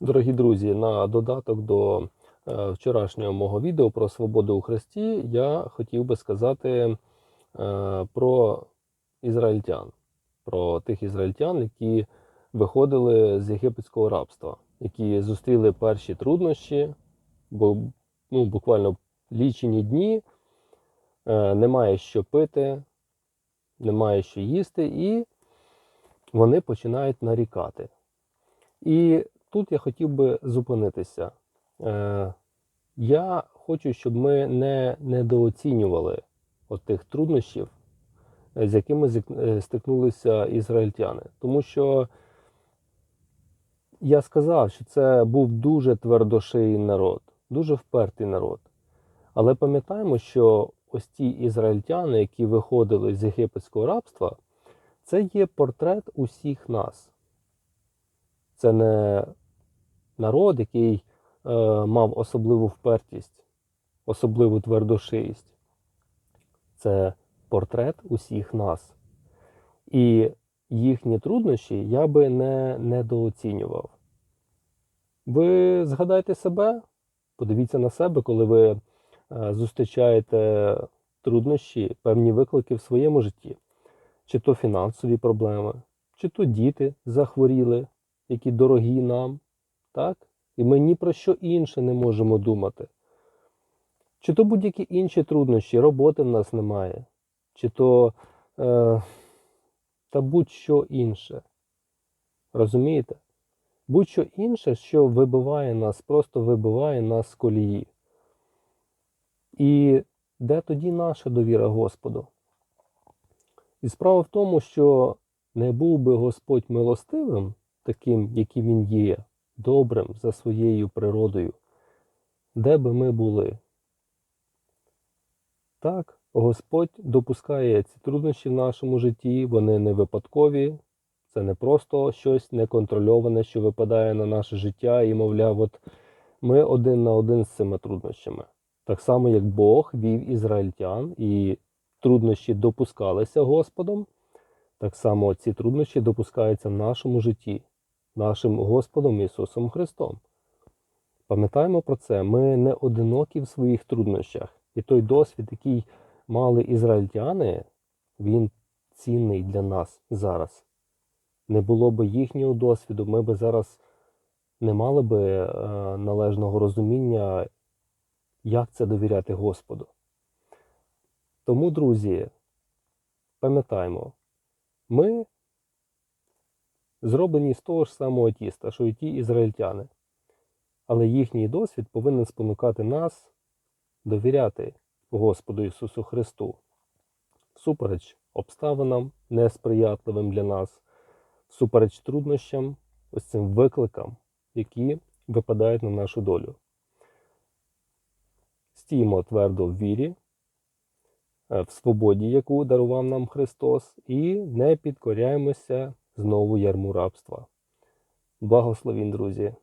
Дорогі друзі, на додаток до е, вчорашнього мого відео про свободу у Христі я хотів би сказати е, про ізраїльтян, про тих ізраїльтян, які виходили з єгипетського рабства, які зустріли перші труднощі, бо ну, буквально лічені дні, е, немає що пити, немає що їсти, і вони починають нарікати. І тут я хотів би зупинитися. Е, я хочу, щоб ми не недооцінювали от тих труднощів, е, з якими е, стикнулися ізраїльтяни. Тому що я сказав, що це був дуже твердошиїй народ, дуже впертий народ. Але пам'ятаємо, що ось ті ізраїльтяни, які виходили з єгипетського рабства, це є портрет усіх нас. Це не народ, який е, мав особливу впертість, особливу твердошиїсть. Це портрет усіх нас. І їхні труднощі я би не недооцінював. Ви згадайте себе, подивіться на себе, коли ви е, зустрічаєте труднощі, певні виклики в своєму житті, чи то фінансові проблеми, чи то діти захворіли, які дорогі нам, так? І ми ні про що інше не можемо думати. Чи то будь-які інші труднощі, роботи в нас немає, чи то е, та будь-що інше. Розумієте? Будь-що інше, що вибиває нас, просто вибиває нас з колії. І де тоді наша довіра Господу? І справа в тому, що не був би Господь милостивим, таким, яким Він є, добрим за своєю природою, де би ми були. Так, Господь допускає ці труднощі в нашому житті, вони не випадкові, це не просто щось неконтрольоване, що випадає на наше життя, і, мовляв, от ми один на один з цими труднощами. Так само, як Бог вів ізраїльтян, і труднощі допускалися Господом, так само ці труднощі допускаються в нашому житті, нашим Господом Ісусом Христом. Пам'ятаємо про це, ми не одинокі в своїх труднощах. І той досвід, який мали ізраїльтяни, він цінний для нас зараз. Не було б їхнього досвіду, ми би зараз не мали би е, належного розуміння, як це довіряти Господу. Тому, друзі, пам'ятаємо, ми зроблені з того ж самого тіста, що і ті ізраїльтяни. Але їхній досвід повинен спонукати нас довіряти Господу Ісусу Христу всупереч обставинам несприятливим для нас, всупереч труднощам, ось цим викликам, які випадають на нашу долю. Стіймо твердо в вірі, е, в свободі, яку дарував нам Христос, і не підкоряємося знову ярму рабства. Благословін, друзі!